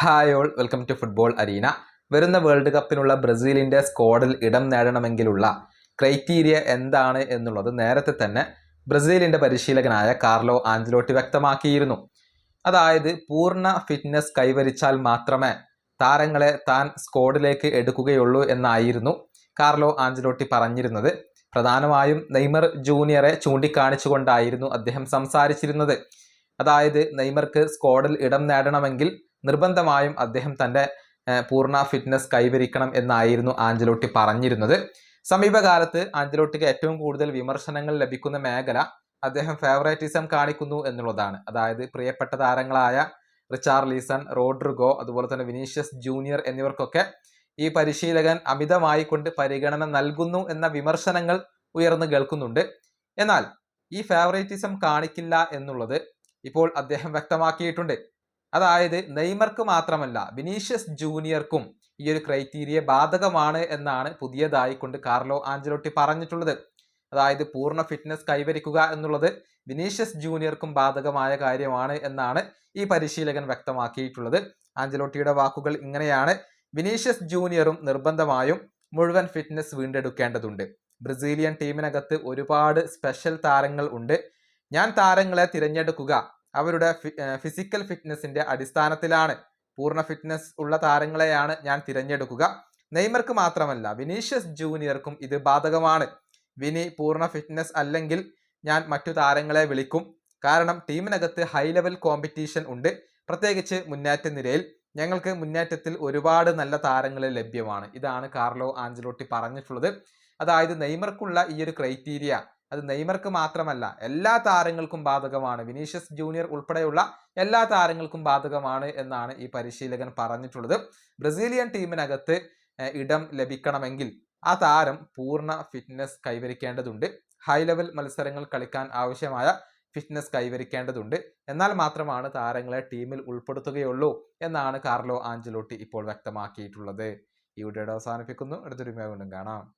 Hi all welcome to football arena വരുന്ന world കപ്പിനുള്ള ബ്രസീലിന്റെ സ്ക്വാഡിൽ ഇടം നേടണമെങ്കിലുള്ള ക്രൈറ്റീരിയ എന്താണ് എന്നുള്ളത് നേരത്തെ തന്നെ ബ്രസീലിന്റെ പരിശീലകനായ കാർലോ ആഞ്ചലോട്ടി വ്യക്തമാക്കിയിരുന്നു. അതായത് പൂർണ ഫിറ്റ്നസ് കൈവരിച്ചാൽ മാത്രമേ താരങ്ങളെ താൻ സ്ക്വാഡിലേക്ക് എടുക്കുകയുള്ളൂ എന്നായിരുന്നു കാർലോ ആഞ്ചലോട്ടി പറഞ്ഞിരുന്നത്. പ്രധാനമായും നെയ്മർ ജൂനിയറെ ചൂണ്ടിക്കാണിച്ചുകൊണ്ടായിരുന്നു അദ്ദേഹം സംസാരിച്ചിരുന്നത്. അതായത് നെയ്മർക്ക് സ്ക്വാഡിൽ ഇടം നേടണമെങ്കിൽ നിർബന്ധമായും അദ്ദേഹം തന്റെ പൂർണ ഫിറ്റ്നസ് കൈവരിക്കണം എന്നായിരുന്നു ആഞ്ചലോട്ടി പറഞ്ഞിരുന്നത്. സമീപകാലത്ത് ആഞ്ചലോട്ടിക്ക് ഏറ്റവും കൂടുതൽ വിമർശനങ്ങൾ ലഭിക്കുന്ന മേഖല അദ്ദേഹം ഫേവറേറ്റിസം കാണിക്കുന്നു എന്നുള്ളതാണ്. അതായത് പ്രിയപ്പെട്ട താരങ്ങളായ റിച്ചാർഡ് ലീസൺ റോഡ്രിഗോ അതുപോലെ തന്നെ വിനീഷ്യസ് ജൂനിയർ എന്നിവർക്കൊക്കെ ഈ പരിശീലകൻ അമിതമായി കൊണ്ട് പരിഗണന നൽകുന്നു എന്ന വിമർശനങ്ങൾ ഉയർന്നു കേൾക്കുന്നുണ്ട്. എന്നാൽ ഈ ഫേവറേറ്റിസം കാണിക്കില്ല എന്നുള്ളത് ഇപ്പോൾ അദ്ദേഹം വ്യക്തമാക്കിയിട്ടുണ്ട്. അതായത് നെയ്മർക്ക് മാത്രമല്ല വിനീഷ്യസ് ജൂനിയർക്കും ഈ ഒരു ക്രൈറ്റീരിയ ബാധകമാണ് എന്നാണ് പുതിയതായി കൊണ്ട് കാർലോ ആഞ്ചലോട്ടി പറഞ്ഞിട്ടുള്ളത്. അതായത് പൂർണ ഫിറ്റ്നസ് കൈവരിക്കുക എന്നുള്ളത് വിനീഷ്യസ് ജൂനിയർക്കും ബാധകമായ കാര്യമാണ് എന്നാണ് ഈ പരിശീലകൻ വ്യക്തമാക്കിയിട്ടുള്ളത്. ആഞ്ചലോട്ടിയുടെ വാക്കുകൾ ഇങ്ങനെയാണ്. വിനീഷ്യസ് ജൂനിയറും നിർബന്ധമായും മുഴുവൻ ഫിറ്റ്നസ് വീണ്ടെടുക്കേണ്ടതുണ്ട്. ബ്രസീലിയൻ ടീമിനകത്ത് ഒരുപാട് സ്പെഷ്യൽ താരങ്ങൾ ഉണ്ട്. ഞാൻ താരങ്ങളെ തിരഞ്ഞെടുക്കുക അവരുടെ ഫിസിക്കൽ ഫിറ്റ്നസിന്റെ അടിസ്ഥാനത്തിലാണ്. പൂർണ ഫിറ്റ്നസ് ഉള്ള താരങ്ങളെയാണ് ഞാൻ തിരഞ്ഞെടുക്കുക. നെയ്മർക്ക് മാത്രമല്ല വിനീഷ്യസ് ജൂനിയർക്കും ഇത് ബാധകമാണ്. വിനി പൂർണ ഫിറ്റ്നസ് അല്ലെങ്കിൽ ഞാൻ മറ്റു താരങ്ങളെ വിളിക്കും. കാരണം ടീമിനകത്ത് ഹൈ ലെവൽ കോമ്പറ്റീഷൻ ഉണ്ട്. പ്രത്യേകിച്ച് മുന്നേറ്റ നിരയിൽ ഞങ്ങൾക്ക് മുന്നേറ്റത്തിൽ ഒരുപാട് നല്ല താരങ്ങൾ ലഭ്യമാണ്. ഇതാണ് കാർലോ ആഞ്ചലോട്ടി പറഞ്ഞിട്ടുള്ളത്. അതായത് നെയ്മർക്കുള്ള ഈ ഒരു ക്രൈറ്റീരിയ അത് നെയ്മർക്ക് മാത്രമല്ല എല്ലാ താരങ്ങൾക്കും ബാധകമാണ്. വിനീഷ്യസ് ജൂനിയർ ഉൾപ്പെടെയുള്ള എല്ലാ താരങ്ങൾക്കും ബാധകമാണ് എന്നാണ് ഈ പരിശീലകൻ പറഞ്ഞിട്ടുള്ളത്. ബ്രസീലിയൻ ടീമിനകത്ത് ഇടം ലഭിക്കണമെങ്കിൽ ആ താരം പൂർണ ഫിറ്റ്നസ് കൈവരിക്കേണ്ടതുണ്ട്. ഹൈ ലെവൽ മത്സരങ്ങൾ കളിക്കാൻ ആവശ്യമായ ഫിറ്റ്നസ് കൈവരിക്കേണ്ടതുണ്ട്. എന്നാൽ മാത്രമാണ് താരങ്ങളെ ടീമിൽ ഉൾപ്പെടുത്തുകയുള്ളൂ എന്നാണ് കാർലോ ആഞ്ചലോട്ടി ഇപ്പോൾ വ്യക്തമാക്കിയിട്ടുള്ളത്. ഈ വീഡിയോയുടെ അവസാനിപ്പിക്കുന്നു. അടുത്തൊരു വീണ്ടും കാണാം.